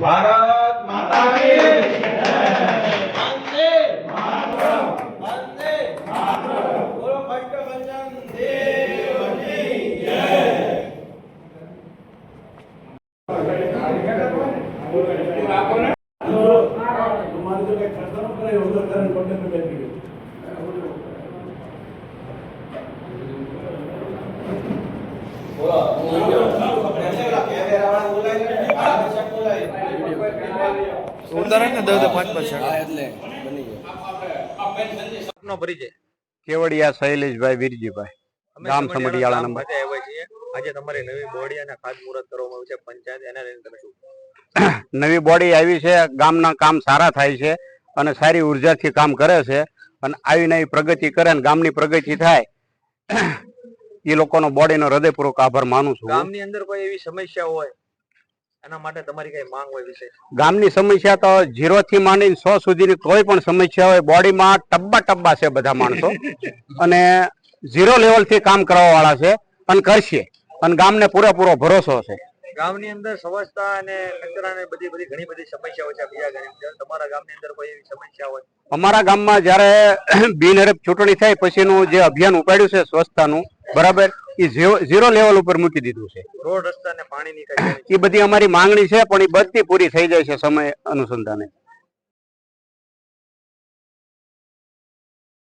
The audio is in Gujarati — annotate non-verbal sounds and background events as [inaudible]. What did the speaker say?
ભારત માતા કી વંદે વંદે બોલો દેવની ઉતારે ને દસ દસ પાંચ પાંચ પરિચય કેવડિયા શૈલેષભાઈ વીરજીભાઈ. ગામ સમઢિયાળા સમઢિયાળા નંબર. ખાતે આવ્યા છીએ. આજે તમારી નવી બોડી અને ખાતમુહૂર્ત કરવામાં આવ્યું છે પંચાયત એના લઈને તમે શું? [coughs] નવી બોડી આવી છે ગામના કામ સારા થાય છે અને સારી ઉર્જાથી કામ કરે છે અને આવી નવી પ્રગતિ કરે અને ગામની પ્રગતિ થાય. [coughs] એ લોકોનો બોડીનો હૃદયપૂર્વક આભાર માનું છું ગામ ગામની અંદર કોઈ એવી સમસ્યા હોય એના માટે તમારી કઈ માંગ હોય વિશેષ? ગામની સમસ્યા તો ઝીરો થી માંડીને સો સુધીની કોઈ પણ સમસ્યા હોય બોડીમાં ટબ્બા ટબ્બા છે બધા માણસો. અને ઝીરો લેવલથી કામ કરવા વાળા છે અને કરશે. અને ગામને પૂરેપૂરો ભરોસો છે. ગામની અંદર સ્વચ્છતા અને કચરા ને બધી બધી ઘણી બધી સમસ્યાઓ છે બીજા ઘણી તમારા ગામની અંદર કોઈ એવી સમસ્યા હોય? અમારા ગામમાં જ્યારે બિનહરેફ ચૂંટણી થઈ પછીનું જે અભિયાન ઉપાડ્યું છે સ્વચ્છતાનું બરાબર? એ ઝીરો લેવલ ઉપર મૂકી દીધું છે. રોડ રસ્તા પાણીની એ બધી અમારી માંગણી છે પણ એ બધી પૂરી થઈ જાય છે સમય અનુસંધાને.